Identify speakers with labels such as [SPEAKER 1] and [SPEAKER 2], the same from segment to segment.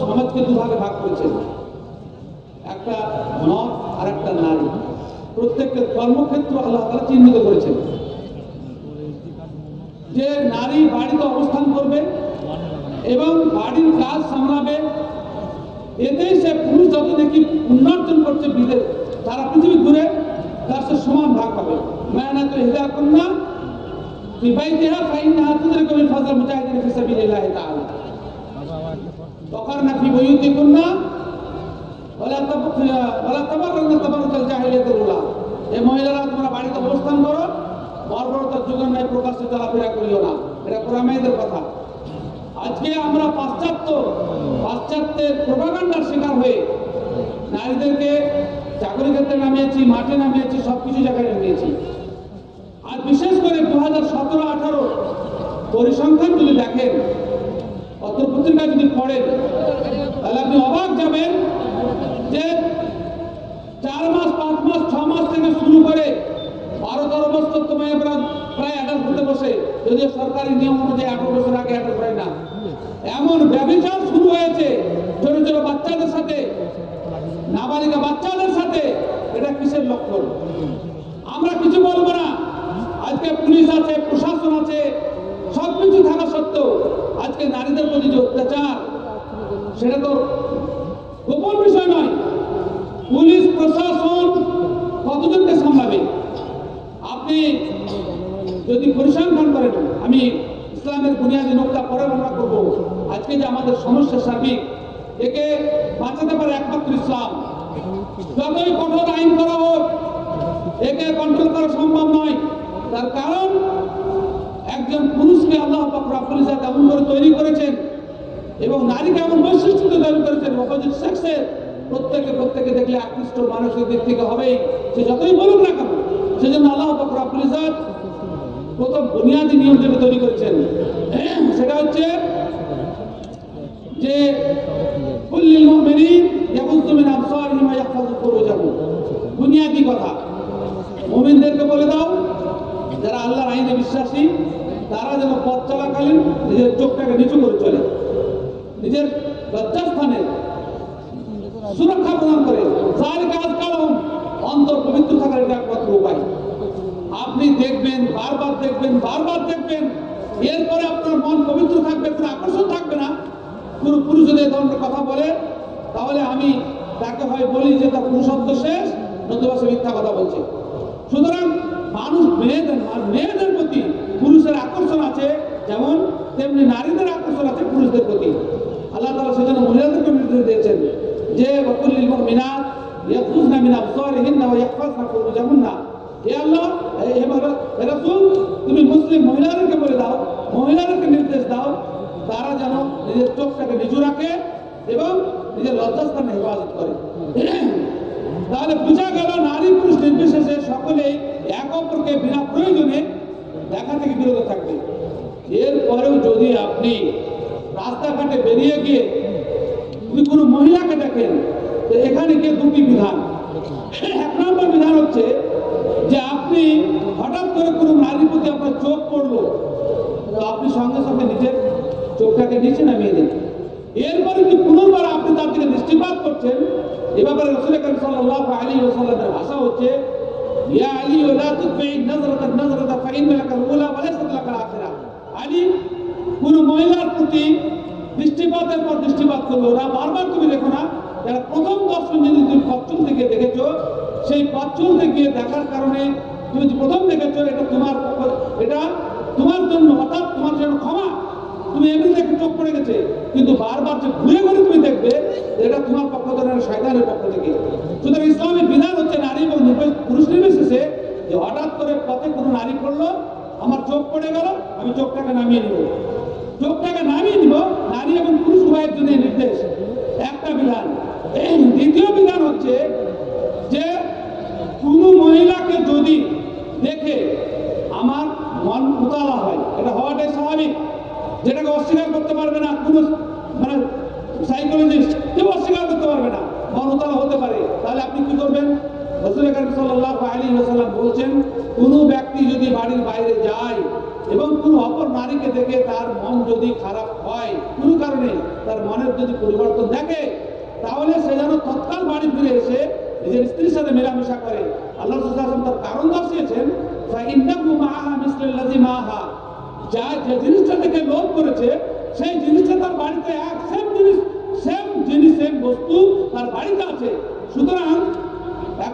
[SPEAKER 1] সমাজকে দুভাগে ভাগ করেছেন একটা নর আর একটা নারী। প্রত্যেকের কর্মক্ষেত্র আল্লাহ তালা চিহ্নিত করেছেন। যে নারী বাড়িতে অবস্থান করবে এবং বাড়ির কাজ সামলাবে, এতেই সে পুরুষ যত দেখি উন্নর্জন করছে বিদেশ তারা পৃথিবী ঘুরে তার সে সমান ভাগ পাবে। মায়ানা তো হিদা কন্যা বিবাহিতেহা ফাইনহা তুদরিকু মিন ফাজল মুজাহিদিন ফি সাবিলিল্লাহি তাআলা। وقرن في بيوتكن ولا تب- ولا تبرجن تبرج الجاهلية الأولى এই মহিলারা তোমরা বাড়িতে অবস্থান করো বর্বরতার যুগের ন্যায় প্রকাশ্যে চলাফেরা করিও না এটা কোরআমেদের কথা আজকে আমরা পাশ্চাত্য পাশ্চাত্যের প্রোপাগান্ডার শিকার হয়ে নারীদেরকে চাকরি ক্ষেত্রে নামিয়েছি মাঠে নামিয়েছি সব কিছু জায়গায় নামিয়েছি আর বিশেষ করে দু হাজার সতেরো আঠারো পরিসংখ্যান যদি দেখেন পত্রপত্রিকা যদি পড়েন তাহলে আপনি অবাক যাবেন যে চার মাস, পাঁচ মাস, ছ মাস থেকে শুরু করে বারো, তেরো বছর তোমায় প্রায় প্রায় অ্যাটাচ হতে বসে। যদিও সরকারি নিয়ম অনুযায়ী আঠারো বছর আগে অ্যাটাচ হয় না। এমন ব্যবচার শুরু হয়েছে ছোট ছোট বাচ্চাদের সাথে, নাবালিকা বাচ্চাদের সাথে। এটা কিসের লক্ষণ? আমরা কিছু বলব না। আজকে পুলিশ আছে, প্রশাসন আছে, সবকিছু থাকা সত্ত্বেও আজকে নারীদের প্রতি যে অত্যাচার, সেটা তো গোপন বিষয় নয়। পুলিশ, প্রশাসন কতজনকে সামলাবে? আপনি যদি পরিসংখ্যান করেন, আমি ইসলামের বুনিয়াদী নোকটা পরে বর্ণনা করব। আজকে যে আমাদের সমস্যা সার্বিক, একে বাঁচাতে পারে একমাত্র ইসলাম। যতই কঠোর আইন করা হোক, একে কন্ট্রোল করা সম্ভব নয়। তার কারণ একজন পুরুষকে আল্লাহ পাক রাব্বুল এমন করে তৈরি করেছেন এবং নারীকে এমন বৈশিষ্ট্য তৈরি করেছেন অপোজিট সেক্সের প্রত্যেকে প্রত্যেকে দেখলে আকৃষ্ট মানুষের দিক থেকে হবেই সে যতই বলুক না কেন, সেজন্য আল্লাহ রাব্বুল প্রথম বুনিয়াদী নিয়ম যেটা তৈরি করেছেন, সেটা হচ্ছে যে কুল্লিল মুমিনিন ইয়াগুযু মিন ওয়া ইয়াহফাযু ফুরুজাহুম বুনিয়াদী কথা। মুমিনদেরকে বলে দাও, যারা আল্লাহর আইনে বিশ্বাসী তারা যেন পথ চলাকালীন নিজের চোখটাকে নিচু করে চলে। নিজের লজ্জাস্থানে সুরক্ষা প্রদান করে। যার কাজ কারণ, অন্তর পবিত্র থাকার এটা একমাত্র উপায়। আপনি দেখবেন, বারবার দেখবেন বারবার দেখবেন। এরপরে আপনার মন পবিত্র থাকবে, কোনো আকর্ষণ থাকবে না। কোনো পুরুষ যদি ধরনের কথা বলে, তাহলে আমি তাকে হয় বলি যে তার পুরুষত্ব শেষ, নতুবা সে মিথ্যা কথা বলছে। সুতরাং মানুষ মেয়েদের মেয়েদের পুরুষের আকর্ষণ আছে, যেমন তেমনি নারীদের আকর্ষণ আছে পুরুষদের প্রতি। আল্লাহ তাআলা সেজন্য মহিলাদেরকে নির্দেশ দিয়েছেন যে ওয়াকুল্লিল মুমিনাত ইয়াকুযনা মিন আবসারিহিন্না ওয়া ইয়াহফাযনা ফুরুজাহুন্না। হে আল্লাহ, হে- হে রাসূল, তুমি মুসলিম মহিলাদেরকে বলে দাও, মহিলাদেরকে নির্দেশ দাও, তারা যেন নিজের চোখটাকে নিচু রাখে এবং নিজের লজ্জাস্থানে হেফাজত করে। তাহলে বোঝা গেল নারী পুরুষ নির্বিশেষে সকলেই এক অপরকে বিনা প্রয়োজনে দেখা থেকে বিরত থাকবে এরপরেও যদি আপনি রাস্তাঘাটে বেরিয়ে গিয়ে যদি কোনো মহিলাকে দেখেন, তো এখানে গিয়ে দুটি বিধান। এক নম্বর বিধান হচ্ছে যে আপনি হঠাৎ করে কোনো নারীর প্রতি আপনার চোখ পড়ল, তো আপনি সঙ্গে সঙ্গে নিজের চোখটাকে নিচে নামিয়ে দিন এরপরে যদি পুনর্বার আপনি তার দিকে দৃষ্টিপাত করছেন, এ ব্যাপারে রসুল আলাইহি ওয়াসাল্লামের ভাষা হচ্ছে আলী ওয়া তুতবিই নজরাতা নজরাতা ফাইন্না লাকাল উলা ওয়া লাইসাত লাকাল আখিরা আলী কোন মহিলার প্রতি দৃষ্টিপাতের পর দৃষ্টিপাত করল না। বারবার তুমি দেখো না, যারা প্রথম দর্শন যদি তুমি পথচুল থেকে দেখেছ, সেই পথচুল থেকে দেখার কারণে তুমি প্রথম দেখেছ, এটা তোমার এটা তোমার জন্য, অর্থাৎ তোমার জন্য ক্ষমা। তুমি এমনি দেখে চোখ পড়ে গেছে, কিন্তু বারবার যে ঘুরে ঘুরে তুমি দেখবে, এটা তোমার পক্ষ থেকে শয়তানের পক্ষ থেকে। সুতরাং ইসলামের বিধান হচ্ছে নারী এবং পুরুষ নির্বিশেষে যে হঠাৎ করে পথে কোনো নারী পড়ল, আমার চোখ পড়ে গেল, আমি চোখটাকে নামিয়ে নিব। চোখটাকে নামিয়ে নিব, নারী এবং পুরুষ উভয়ের জন্য নির্দেশ। একটা বিধান। এই দ্বিতীয় বিধান হচ্ছে যে কোনো মহিলাকে যদি দেখে আমার মন উতালা হয়, এটা হওয়াটাই স্বাভাবিক। যেটাকে অস্বীকার করতে পারবে না, কোনো মানে সাইকোলজিস্ট কেউ অস্বীকার করতে পারবে না, মন উতালা হতে পারে। তাহলে আপনি কি করবেন? রসুল করিম সাল্লাহ বলছেন, কোনো ব্যক্তি যদি বাড়ির বাইরে যায় এবং কোনো অপর নারীকে দেখে তার মন যদি খারাপ হয়, কোনো কারণে তার মনের যদি পরিবর্তন দেখে, তাহলে সে যেন তৎকাল বাড়ি ফিরে এসে নিজের স্ত্রীর সাথে মেলামেশা করে। আল্লাহ তার কারণ দর্শিয়েছেন যা যে জিনিসটা থেকে লোভ করেছে, সেই জিনিসটা তার বাড়িতে এক সেম জিনিস সেম জিনিস, সেম বস্তু তার বাড়িতে আছে। সুতরাং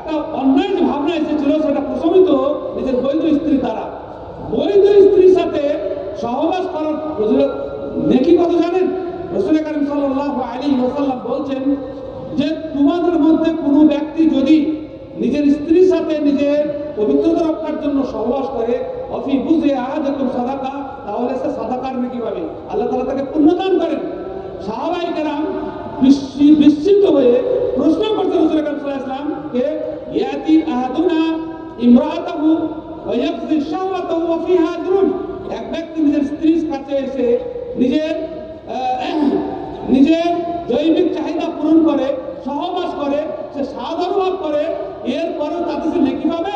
[SPEAKER 1] একটা অন্যায় যে ভাবনা এসেছিল, সেটা প্রশমিত নিজের বৈধ স্ত্রী দ্বারা। বৈধ স্ত্রীর সাথে সহবাস করার নেকি কত জানেন? রসুল বলছেন যে, তোমাদের মধ্যে কোনো ব্যক্তি যদি নিজের স্ত্রীর সাথে নিজের পবিত্রতা রক্ষার জন্য সহবাস করে, অফি বুঝে আহাদুকুম সাদাকা, তাহলে সে সাদাকার নাকি পাবে। আল্লাহ তাআলা তাকে পুণ্যদান করেন। সাহাবাই কেরাম বিস্মি- বিস্মিত হয়ে প্রশ্ন করতে রসুল করিম সাল্লাল্লাহু আলাইহি ওয়াসাল্লাম কে ইয়াতি আহাদুনা ইমরাআতাহু ওয়া ইয়াকযি শাহওয়াতাহু ওয়া ফিহা এক ব্যক্তি নিজের স্ত্রীর কাছে এসে নিজের আহ, নিজের জৈবিক চাহিদা পূরণ করে সহবাস করে সে স্বাদ অনুভব করে এরপরেও তাতে সে নেকি পাবে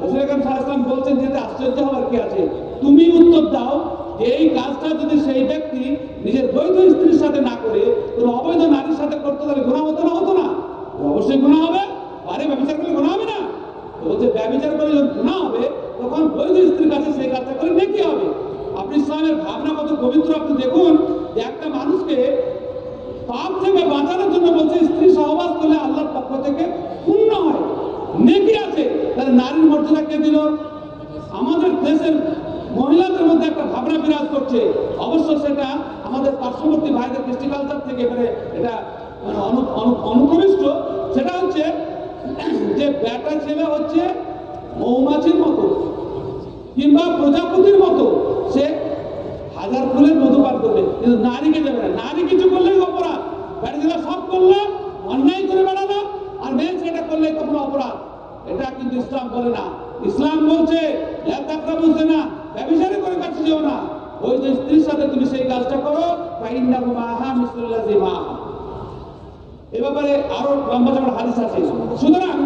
[SPEAKER 1] রসুল আকরাম সাল্লাল্লাহু আলাইহি ওয়াসাল্লাম বলছেন যে এতে আশ্চর্য হওয়ার কি আছে তুমি উত্তর দাও যে এই কাজটা যদি সেই ব্যক্তি নিজের বৈধ স্ত্রীর সাথে না করে কোনো অবৈধ নারীর সাথে করতে তাহলে গুণা হতো না হতো না অবশ্যই গুণা হবে আরে ব্যবচার করলে গুণা হবে না তো বলছে ব্যবচার করে যখন গুণা হবে তখন বৈধ স্ত্রীর কাছে সেই কাজটা করে নেকি হবে আপনি ইসলামের ভাবনা কত পবিত্র আপনি দেখুন যে একটা মানুষকে পাপ থেকে বাঁচানোর জন্য বলছে, স্ত্রী সহবাস করলে আল্লাহর পক্ষ থেকে পূর্ণ হয়। নেকি আছে, তাহলে নারীর মর্যাদা কে দিল? আমাদের দেশের মহিলাদের মধ্যে একটা ভাবনা বিরাজ করছে। অবশ্য সেটা আমাদের পার্শ্ববর্তী ভাইদের কৃষ্টি কালচার থেকে মানে এটা অনু- অনু- অনুপ্রবিষ্ট। সেটা হচ্ছে যে বেটা ছেলে হচ্ছে মৌমাছির মতো কিংবা প্রজাপতির মতো। সে হাজার ফুলের মধু পান করবে, কিন্তু নারীকে যাবে না। নারী কিছু করলেই অপরাধ সব করল, অন্যায় করে বেড়ালো, আর মেয়ে সেটা করলে তখন অপরাধ? এটা কিন্তু ইসলাম বলে না। ইসলাম বলছে লেখাপড়া বুঝছে না ব্যবসারে করে কাছে যেও না। ওই যে স্ত্রীর সাথে তুমি সেই কাজটা করো ফাইন্না মাহা মিসুল্লাহ মাহা এ ব্যাপারে আরও লম্বা চড়া হাদিস আছে। সুতরাং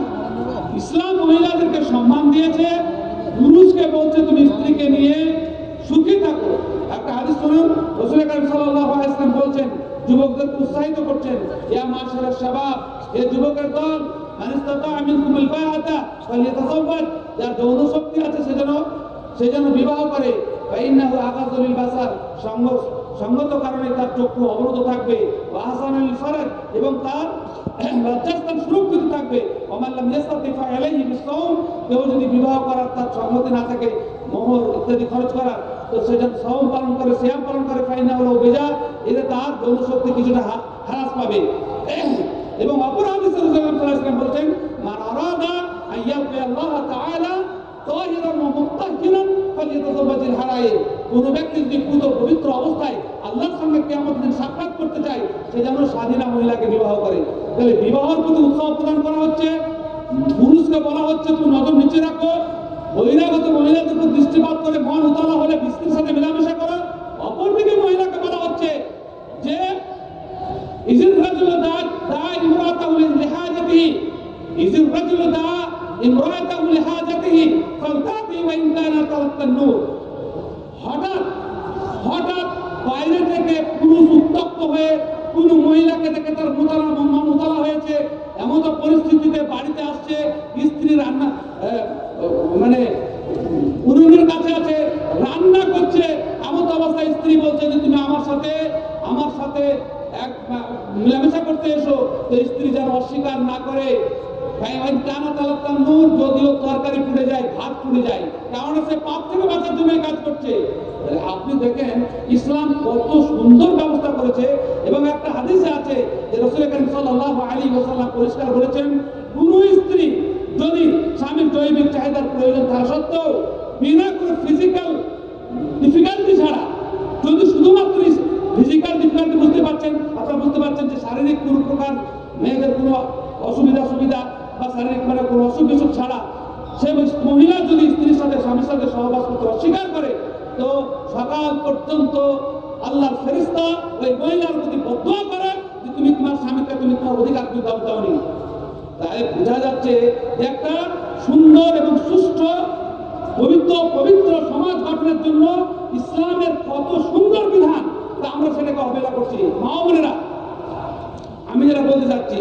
[SPEAKER 1] ইসলাম মহিলাদেরকে সম্মান দিয়েছে, পুরুষকে বলছে তুমি স্ত্রীকে নিয়ে সুখী থাকো। একটা হাদিস শুনুন, রসুল করিম সাল্লাল্লাহু বলছেন যুবকদেরকে উৎসাহিত করছেন। যুবকের দল যৌন যেন যেন বিবাহ এবং তার থাকবে। বিবাহ করার তার সম্মতি না থাকে, মোহর ইত্যাদি খরচ করার, তো সে যদি সওম পালন করে, সিয়াম পালন করে ফাইনা বেজা যৌন কিছুটা হ্রাস পাবে। এবং অপর বিবাহ করে। তাহলে উৎসাহ প্রদান করা হচ্ছে, পুরুষকে বলা হচ্ছে, তুমি নজর রাখো। দৃষ্টিপাত করে মন উতলা হলে স্ত্রীর সাথে মেলামেশা করো। অপরদিকে হঠাৎ বাইরে থেকে পুরুষ উত্তপ্ত হয়ে কোন মহিলাকে দেখে তার মোতালা উতলা হয়েছে। এমন তো পরিস্থিতিতে বাড়িতে আসছে স্ত্রী রান্না মানে উনুনের কাছে আছে, রান্না করছে। এমন অবস্থায় স্ত্রী বলছে যে, তুমি আমার সাথে আমার সাথে এক মেলামেশা করতে এসো। তো স্ত্রী যেন অস্বীকার না করে তরকারি যায়, ভাত যায়, কারণ সে পাপ থেকে বাঁচার কাজ করছে। আপনি দেখেন, ইসলাম কত সুন্দর ব্যবস্থা করেছে এবং একটা হাদিসে আছে যে পরিষ্কার করেছেন স্ত্রী যদি স্বামীর জৈবিক চাহিদার প্রয়োজন সত্ত্বেও বিনা ফিজিক্যাল ছাড়া যদি শুধুমাত্র বুঝতে পারছেন, আপনারা পারছেন যে শারীরিক কোনো প্রকার মেয়েদের কোনো অসুবিধা সুবিধা বা শারীরিক মানে কোনো অসুখ বিসুখ ছাড়া সে মহিলা যদি স্ত্রীর সাথে, স্বামীর সাথে সহবাস করতে অস্বীকার করে, তো সকাল পর্যন্ত আল্লাহর ফেরিস্তা ওই মহিলার প্রতি বদয়া করে যে তুমি তোমার স্বামীকে, তুমি তোমার অধিকার তুমি দাও, দাওনি। তাই বোঝা যাচ্ছে যে একটা সুন্দর এবং সুষ্ঠ, পবিত্র পবিত্র সমাজ গঠনের জন্য ইসলামের কত সুন্দর বিধান, তা আমরা সেটাকে অবহেলা করছি। মা বোনেরা, আমি যেটা বলতে চাচ্ছি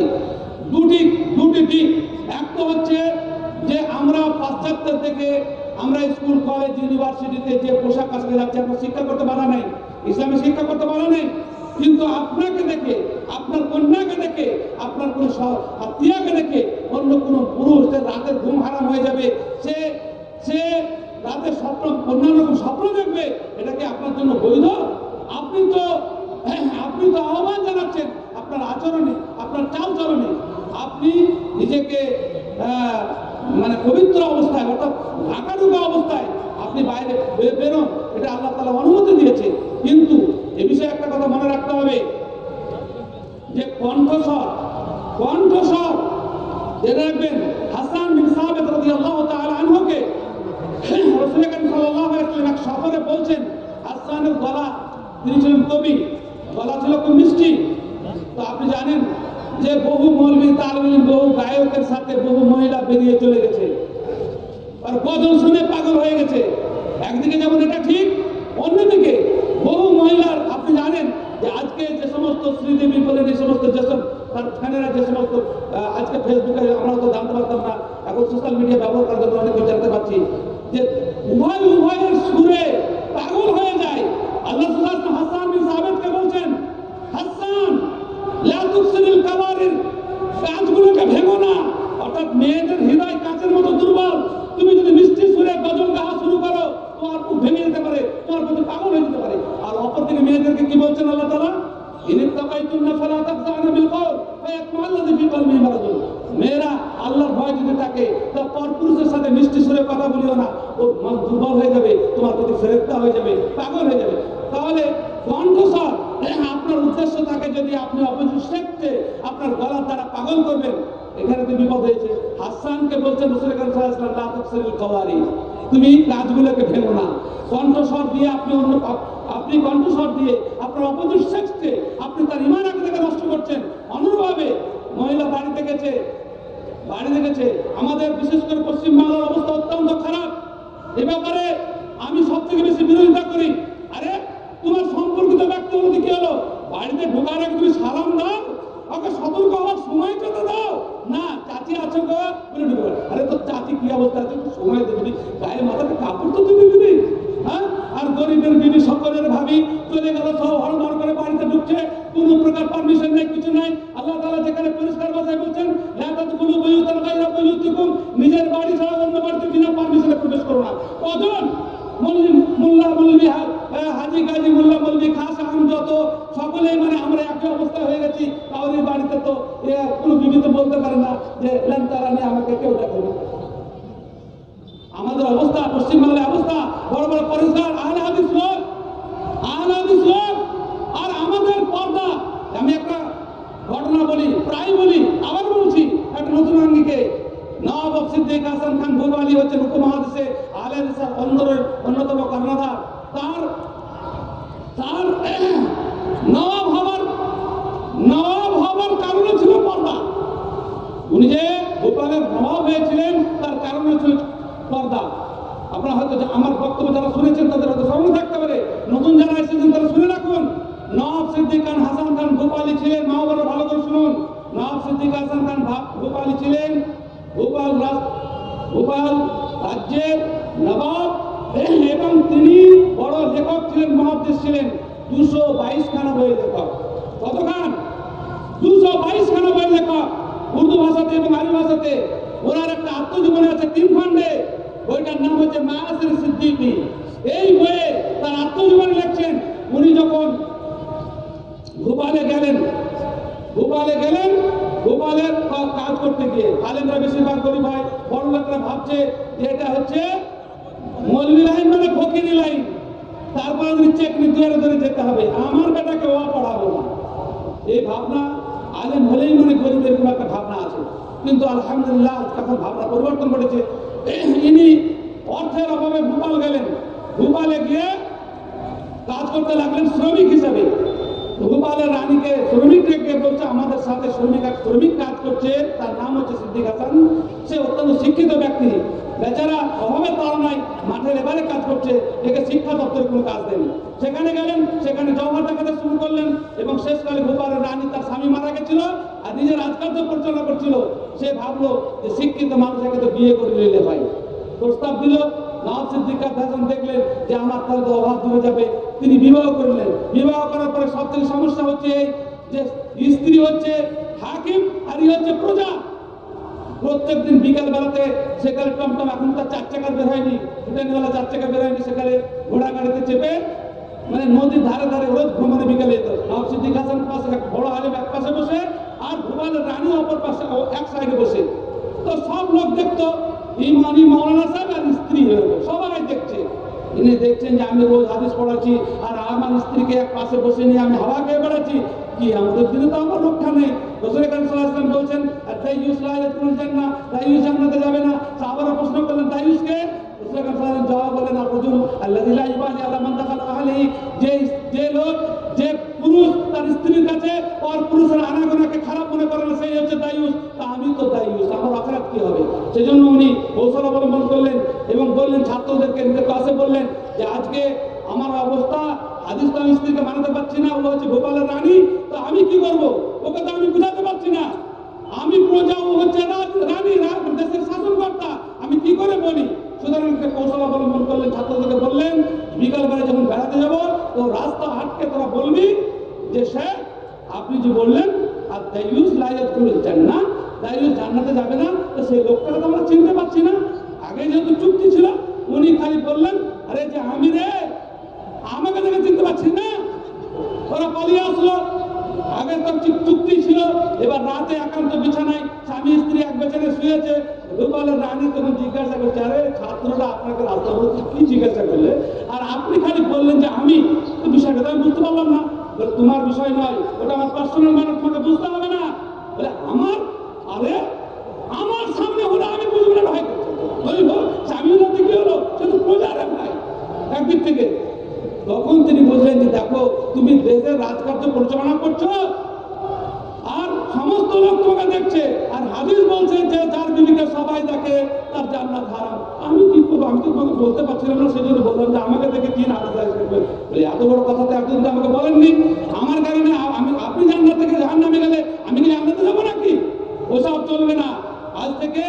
[SPEAKER 1] দুটি দুটি দিক। একটা হচ্ছে যে আমরা পাশ্চাত্যের থেকে আমরা স্কুল, কলেজ, ইউনিভার্সিটিতে যে পোশাক আশাকে যাচ্ছি আমরা শিক্ষা করতে পারা নাই, ইসলামে শিক্ষা করতে পারা নাই, কিন্তু আপনাকে দেখে, আপনার কন্যাকে দেখে, আপনার কোনো আত্মীয়কে দেখে অন্য কোনো পুরুষ যে রাতের ঘুম হারাম হয়ে যাবে, সে সে রাতের স্বপ্ন, অন্যান্য রকম স্বপ্ন দেখবে, এটা কি আপনার জন্য বৈধ? আপনি তো আপনি তো আহ্বান জানাচ্ছেন, আপনার আচরণে, আপনার চাল চলনে আপনি নিজেকে মানে পবিত্র অবস্থায়, অর্থাৎ ঢুকা অবস্থায় আপনি বাইরে বেরোন, এটা আল্লাহ তালা অনুমতি দিয়েছে। কিন্তু এ বিষয়ে একটা কথা মনে রাখতে হবে, যে কণ্ঠস্বর কণ্ঠস্বর জেনে রাখবেন, হাসান বিন সাহাবেদ রাদিয়াল্লাহু তাআলা আনহুকে রাসূল সাল্লাল্লাহু আলাইহি ওয়াসাল্লাম এক সফরে বলছেন হাসানের গলা তিনি ছিলেন কবি গলা ছিল খুব মিষ্টি তো আপনি জানেন যে বহু মৌলবী তালবিন বহু গায়কের সাথে বহু মহিলা বেরিয়ে চলে গেছে। আর গজল শুনে পাগল হয়ে গেছে। একদিকে যেমন এটা ঠিক, অন্যদিকে বহু মহিলার, আপনি জানেন যে আজকে যে সমস্ত শ্রীদেবী বলেন এই সমস্ত যেসব তার ফ্যানেরা যে সমস্ত আজকে ফেসবুকে আমরা তো জানতে পারতাম না, এখন সোশ্যাল মিডিয়া ব্যবহার করার জন্য অনেক জানতে পারছি যে উভয় উভয়ের সুরে পাগল হয়ে যায় আল্লাহ সুল্লাহ হাসান বিন সাবেদকে বলছেন হাসান লা তুফসিরিল কাবারির কাজগুলোকে ভেঙো না অর্থাৎ মেয়েদের হৃদয় কাচের মতো দুর্বল তুমি যদি মিষ্টি সুরে গজল গাওয়া শুরু করো তোমার খুব ভেঙে যেতে পারে তোমার প্রতি পাগল হয়ে যেতে পারে আর অপরদিকে মেয়েদেরকে কি বলছেন আল্লাহ তাআলা ইন ইত্তাকাইতুন্না ফালা তাখযানা বিল কওল ফায়াতমা আল্লাযী ফি কলবিহি মারাদুন মেয়েরা আল্লাহর ভয় যদি থাকে তা পরপুরুষের সাথে মিষ্টি সুরে কথা বলিও না ও মন দুর্বল হয়ে যাবে তোমার প্রতি ফেরেস্তা হয়ে যাবে পাগল হয়ে যাবে তাহলে কণ্ঠস্বর আপনার উদ্দেশ্য থাকে যদি আপনি অপোজিট সেক্টে আপনার গলার দ্বারা পাগল করবেন এখানে তো বিপদ হয়েছে হাসানকে বলছেন রসুল করিম সাল্লাল্লাহু আলাইহি ওয়াসাল্লাম লা তুফসিরুল কওয়ারি তুমি কাজগুলোকে ভেঙো না কণ্ঠস্বর দিয়ে আপনি অন্য আপ- আপনি কণ্ঠস্বর দিয়ে আপনার অপোজিট সেক্সকে আপনি তার ইমান আকিদাকে নষ্ট করছেন অনুরূপভাবে মহিলা বাড়িতে গেছে বাড়িতে গেছে আমাদের বিশেষ করে পশ্চিমবাংলার অবস্থা অত্যন্ত খারাপ। এ ব্যাপারে আমি সব থেকে বেশি বিরোধিতা করি আরে তোমার সম্পর্কিত ব্যক্তি হলো কি হলো বাড়িতে ঢোকার আগে তুমি সালাম দাও ওকে সতর্ক হওয়ার সময় তো দাও না চাচি আছে গো বলে ঢুকবে আরে তো চাচি কি অবস্থা আছে একটু সময় তো দিবি গায়ে মাথাতে কাপড় তো দিবি দিবি হ্যাঁ আর গরিবের বিবি সকলের ভাবি চলে গেল সব হরমার করে বাড়িতে ঢুকছে কোনো প্রকার পারমিশন নেই কিছু নাই আল্লাহ তাআলা যেখানে পরিষ্কার ভাষায় বলছেন লা তাদখুলু বুয়ুতান গায়রা বুয়ুতিকুম নিজের বাড়ি ছাড়া অন্য বাড়িতে বিনা পারমিশনে প্রবেশ করো না কজন মল্লি মোল্লা মল্লি হা- আহ, হাজি গাজি মোল্লা মল্লি খাস আহম যত সকলেই মানে আমরা একই অবস্থা হয়ে গেছি কাউরি বাড়িতে তো এ, কোনো বিবি তো বলতে পারে না লেন্তারা নিয়ে আমাকে কেউ না। আমাদের অবস্থা পশ্চিমবাংলার অবস্থা, বড় বড় পরিষ্কার নবাব হবার নবাব হবার কারণে ছিল পর্দা। উনি যে গোপালের নবাব হয়েছিলেন, তার কারণ হচ্ছে পর্দা। আপনারা হয়তো আমার বক্তব্য যারা শুনেছেন, তাদের হয়তো স্মরণ থাকতে পারে। নতুন যারা এসেছেন, তারা শুনে রাখুন। নবাব সিদ্দিক খান, হাসান খান গোপালী ছিলেন, মা বাবারা ভালো করে শুনুন। নবাব সিদ্দিক, হাসান খান ভা- গোপালী ছিলেন। গোপাল রাজ গোপাল রাজ্যের নবাব এবং তিনি বড় লেখক ছিলেন, মহাদেশ ছিলেন। দুশো বাইশ খানা বইয়ের লেখক। কত খান দুশো বাইশ খানা বই লেখক। উর্দু ভাষাতে এবং আরবি ভাষাতে ওনার একটা আত্মজীবনী আছে তিন খণ্ডে। বইটার নাম হচ্ছে মায়াসের সিদ্দিকি। এই বইয়ে তার আত্মজীবনী লিখছেন। উনি যখন ভোপালে গেলেন ভোপালে গেলেন, ভোপালের কাজ করতে গিয়ে, আলেমরা বেশিরভাগ গরিব হয় বড় লোকরা ভাবছে যে এটা হচ্ছে মৌলভী লাইন মানে ফকিরি লাইন। তারপরে চেক ধরে ধরে যেতে হবে। আমার বেটাকে ও পড়াবো না। এই ভাবনা আলেম হলেই মানে গরিবের কোনো একটা ভাবনা আছে। কিন্তু আলহামদুলিল্লাহ তখন ভাবনা পরিবর্তন করেছে ইনি অর্থের অভাবে ভূপাল গেলেন। ভূপালে গিয়ে কাজ করতে লাগলেন শ্রমিক হিসাবে। ভূপালের রানীকে শ্রমিক রেখে বলছে, আমাদের সাথে শ্রমিক এক শ্রমিক কাজ করছে, তার নাম হচ্ছে সিদ্দিক হাসান। সে অত্যন্ত শিক্ষিত ব্যক্তি। বেচারা অভাবে তাড়নায় মাঠের এবারে কাজ করছে, একে শিক্ষা দপ্তরে কোনো কাজ দেন সেখানে গেলেন, সেখানে জওয়ার দেখাতে শুরু করলেন এবং শেষকালে ভূপালের রানী তার স্বামী মারা গেছিল আর নিজের রাজকার্য পরিচালনা করছিল। সে ভাবলো যে শিক্ষিত মানুষকে তো বিয়ে করে নিলে হয়। প্রস্তাব দিল নওয়াব সিদ্দিকার হাসান দেখলেন যে আমার তাহলে অভাব দূরে যাবে। তিনি বিবাহ করলেন। বিবাহ করার পরে সব থেকে সমস্যা হচ্ছে যে স্ত্রী হচ্ছে হাকিম, আর ই হচ্ছে প্রজা। প্রত্যেকদিন বিকাল বেলাতে সেখানে টমটম, এখন তার চার চাকা বের হয়নি। ট্রেনওয়ালা চার চাকা বের হয়নি, সেখানে ঘোড়া গাড়িতে চেপে মানে নদীর ধারে ধারে রোজ ভ্রমণে বিকালে যেত নওয়াব সিদ্দিক হাসান পাশে বড় আলেম এক পাশে বসে, আর ভূপালের রানী অপর পাশে এক সাইডে বসে। তো সব লোক দেখতো ইমানি মৌলানা সাহেব আর স্ত্রী হয়ে সবাই দেখছে। ইনি দেখছেন যে আমি রোজ হাদিস পড়াচ্ছি, আর আমার স্ত্রীকে এক পাশে বসে নিয়ে আমি হাওয়া খেয়ে বেড়াচ্ছি। কি, আমাদের দিনে তো আমার রক্ষা নেই। রসুল খান সাল্লাম বলছেন দাইয়ুস লা ইয়াদখুলুল জান্নাহ। দাইয়ুস জান্নাতে যাবে না। সাহাবারা প্রশ্ন করলেন দাইয়ুসকে রসুল খান সাল্লাম জবাব বলেন আর রাজুল আল্লাযী লা ইবাহি আলা মান দাখালা আহলিহি যে যে লোক, যে পুরুষ তার স্ত্রীর কাছে আর পুরুষের আনাগোনাকে খারাপ মনে করে না, সেই হচ্ছে দায়ুস তা আমি তো দায়ুস কি হবে? সেজন্য উনি কৌশল অবলম্বন করলেন এবং বললেন, ছাত্রদেরকে নিজের ক্লাসে বললেন যে, আজকে আমার অবস্থা হাদিস তো আমি স্ত্রীকে মানাতে পারছি না ও হচ্ছে ভোপালের রানী, তো আমি কি করব? ওকে তো আমি বুঝাতে পারছি না। আমি প্রজা, ও হচ্ছে রানী দেশের শাসনকর্তা, আমি কি করে বলি? সুতরাং কৌশল অবলম্বন করলেন, ছাত্রদেরকে বললেন, বিকালবেলা যখন বেড়াতে যাব তো রাস্তা আটকে তোরা বলবি যে স্যার আপনি যে বললেন আর দায়ুস লাইয়াত করেছেন না দায়ুস জান্নাতে যাবে না, তো সেই লোকটাকে তো আমরা চিনতে পারছি না। আগে যেহেতু চুক্তি ছিল, উনি খালি বললেন, আরে যে আমি রে, আমাকে দেখে চিনতে পারছি না? ওরা পালিয়ে আসলো। আগে তো চুক্তি ছিল, এবার রাতে একান্ত বিছানায় স্বামী স্ত্রী এক বেচারে শুয়েছে। রূপালের রানী, তখন জিজ্ঞাসা করছে, আরে ছাত্ররা আপনাকে রাস্তা বলছে কি জিজ্ঞাসা করলে? আর আপনি খালি বললেন যে আমি? তো বিষয়টা আমি বুঝতে পারলাম না। তোমার বিষয় নয়, ওটা আমার পার্সোনাল মানে তোমাকে বুঝতে হবে না। বলে, আমার আরে আমার সামনে হলো আমি বুঝব না ভাই বলব স্বামী হলো কি হলো সে তো প্রজারে ভাই একদিক থেকে তখন তিনি বললেন যে দেখো তুমি দেশের রাজকার্য পরিচালনা করছ আর সমস্ত লোক তোমাকে দেখছে আর হাদিস বলছে যে যার বিবিকে সবাই দেখে তার জান্নাত হারাম আমি কি করব আমি তো তোমাকে বলতে পারছিলাম না সেই জন্য বললাম যে আমাকে দেখে কি না করবে বলে এত বড় কথা তো একজন তো আমাকে বলেননি। আমার কারণে আমি আপনি জানার থেকে জাহান নামে গেলে আমি কি জান্নাতে যাব নাকি? ওসব চলবে না। আজ থেকে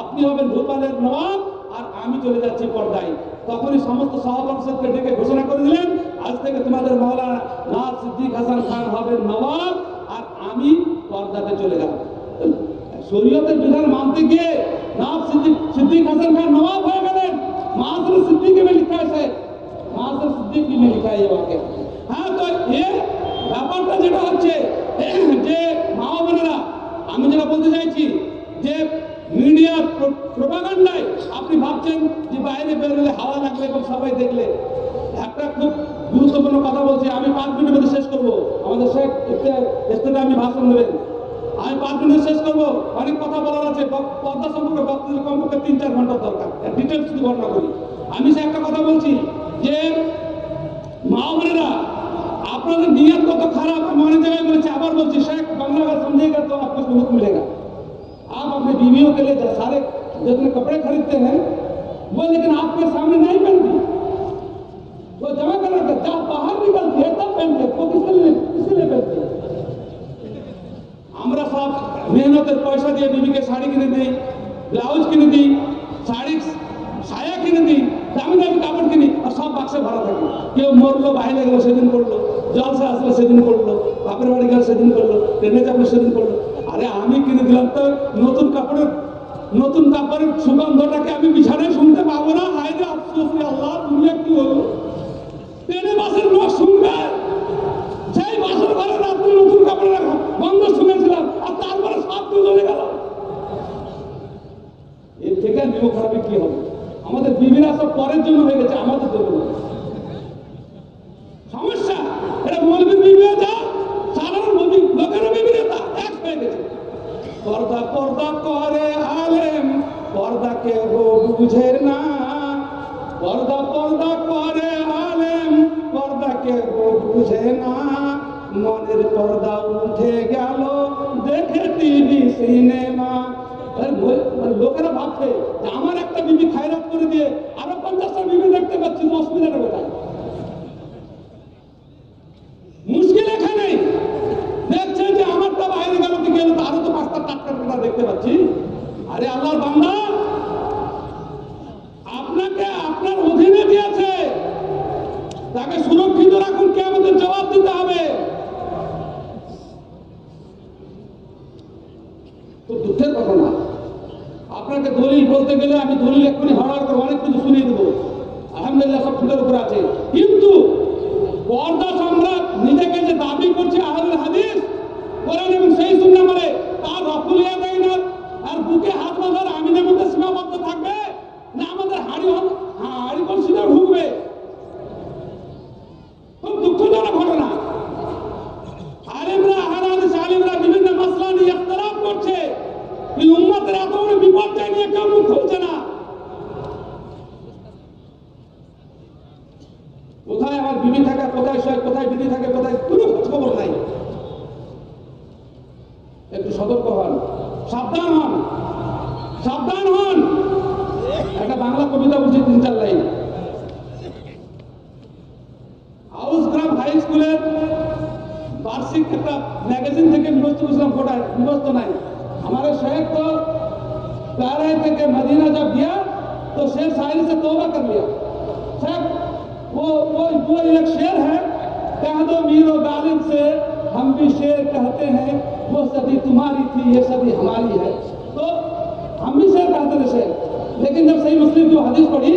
[SPEAKER 1] আপনি হবেন ভোপালের নবাব আর আমি চলে যাচ্ছি পর্দায়। তখনই সমস্ত সহপরিষদকে ডেকে ঘোষণা করে দিলেন, আজ থেকে তোমাদের মহলা নাজ সিদ্দিক হাসান খান হবেন নবাব আর আমি পর্দাতে চলে গেল শরীয়তের বিধান মানতে গিয়ে নাজ সিদ্দিক সিদ্দিক হাসান খান নবাব হয়ে গেলেন। মাহাসুল সিদ্দিকে লিখা আছে মাহাতে সিদ্দিক মিলে লিখা এই বাক্যে হ্যাঁ তো এর ব্যাপারটা যেটা হচ্ছে যে মা বোনেরা, আমি যেটা বলতে চাইছি, যে মিডিয়া প্রভাকাণ্ডায় আপনি ভাবছেন যে বাইরে বেরোলে হাওয়া লাগলে এবং সবাই দেখলে। একটা খুব গুরুত্বপূর্ণ কথা বলছি, আমি পাঁচ মিনিটের মধ্যে শেষ করব। আমাদের শেখ স্টেটে আমি ভাষণ দেবেন। আমি পাঁচ মিনিট শেষ করব। অনেক কথা বলার আছে পদ্মা সম্পর্কে বক্তব্য কমপক্ষে তিন চার ঘণ্টা দরকার। ডিটেলস শুধু বর্ণনা করি। আমি সে একটা কথা বলছি যে মা বোনেরা আপনাদের নিয়ত কত খারাপ আমি অনেক জায়গায় বলেছি আবার বলছি শেখ বাংলা का समझेगा तो आपको सबूत मिलेगा आप अपने बीवियों के लिए जो सारे जितने कपड़े खरीदते हैं वो लेकिन आपके सामने नहीं पहनती वो जमा कर रखते जब बाहर निकलती है तब पहनते हैं। वो किसके लिए किसके लिए पहनती है আমরা সব মেহনতের পয়সা দিয়ে বিবিকে শাড়ি কিনে দিই ব্লাউজ কিনে দিই শাড়ি সায়া কিনে দিই দামি দামি কেউ মরলো বাইরে গেলো, সেদিন করল, জলসা আসলো, সেদিন করল, বাপের বাড়ি গেল, সেদিন করল, ট্রেনে চাপলো, সেদিন করল। আরে আমি কিনে দিলাম তো নতুন কাপড়ের নতুন কাপড়ের সুগন্ধটাকে আমি বিছানায় শুনতে পাবো না। আফসোস আল্লাহ, দুনিয়া কি হলো? ট্রেনে বাসের লোক শুনবে? সেই বাসর ঘরে রাত্রে নতুন গন্ধ শুনেছিলাম, আর তারপরে চলে গেল। এর থেকে খারাপে কি হবে? আমাদের বিবিরা সব পরের জন্য হয়ে গেছে, আমাদের জন্য। সমস্যা? এটা মৌলবীর বিবিও যা সাধারণ লোকেরও বিবিরা এক হয়ে পর্দা পর্দা করে আলেম, পর্দা কেউ বুঝে না। পর্দা পর্দা করে আলেম, পর্দা কেউ বুঝে না। মনের পর্দা উঠে গেল, দেখে টিভি, সিনেমা। লোকেরা ভাবছে আমার একটা বিবি খায়রাত করে দিয়ে আরও পঞ্চাশটা বিবি দেখতে পাচ্ছি অসুবিধাটা কোথায় মুশকিল এখানেই দেখছে যে আমারটা বাইরে গেল কি গেল তো আরও তো পাঁচটা টাটকা টাটকা দেখতে পাচ্ছি। আরে আল্লাহর বান্দা, আপনাকে আপনার অধীনে দিয়েছে। তাকে সুরক্ষিত রাখুন কে আমাদের জবাব দিতে হবে। দুঃখের ঘটনা আপনাকে দলিল বলতে গেলে আমি দলিল এক্ষুনি হওয়ার করে অনেক কিছু শুনিয়ে দেবো। সব আছে। কিন্তু পর্দা সম্রাট নিজেকে যে দাবি করছে হাদিস এবং সেই মানে সাবধান হন একটা বাংলা কবিতা বলছি তিন চার লাইন হাউস গ্রাম হাই স্কুলের বার্ষিক একটা ম্যাগাজিন থেকে বিভক্ত করেছিলাম ফোটা বিভক্ত নাই हमारे शेख को कह रहे थे कि मदीना जब गया तो शेर शायरी से तौबा कर लिया शेख वो वो वो एक शेर है कह दो मीरो गालिब से हम भी शेर कहते हैं वो सदी तुम्हारी थी ये सदी हमारी है तो हम भी शेर कहते थे शेर लेकिन जब सही मुस्लिम की हदीस पढ़ी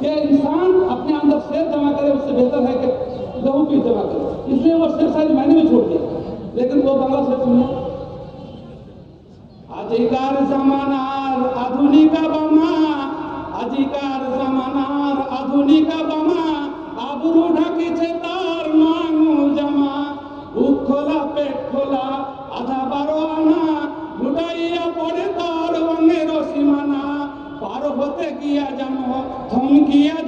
[SPEAKER 1] कि इंसान अपने अंदर शेर जमा करे उससे बेहतर है कि लहू की जमा करे इसलिए वो शेर शायरी मैंने भी छोड़ दिया लेकिन वो बांग्ला शेर सुनिए আজিকার জামানার আধুনিকা বামা আজিকার জামানার আধুনিকা বামা আবরু ঢাকিছে তার किया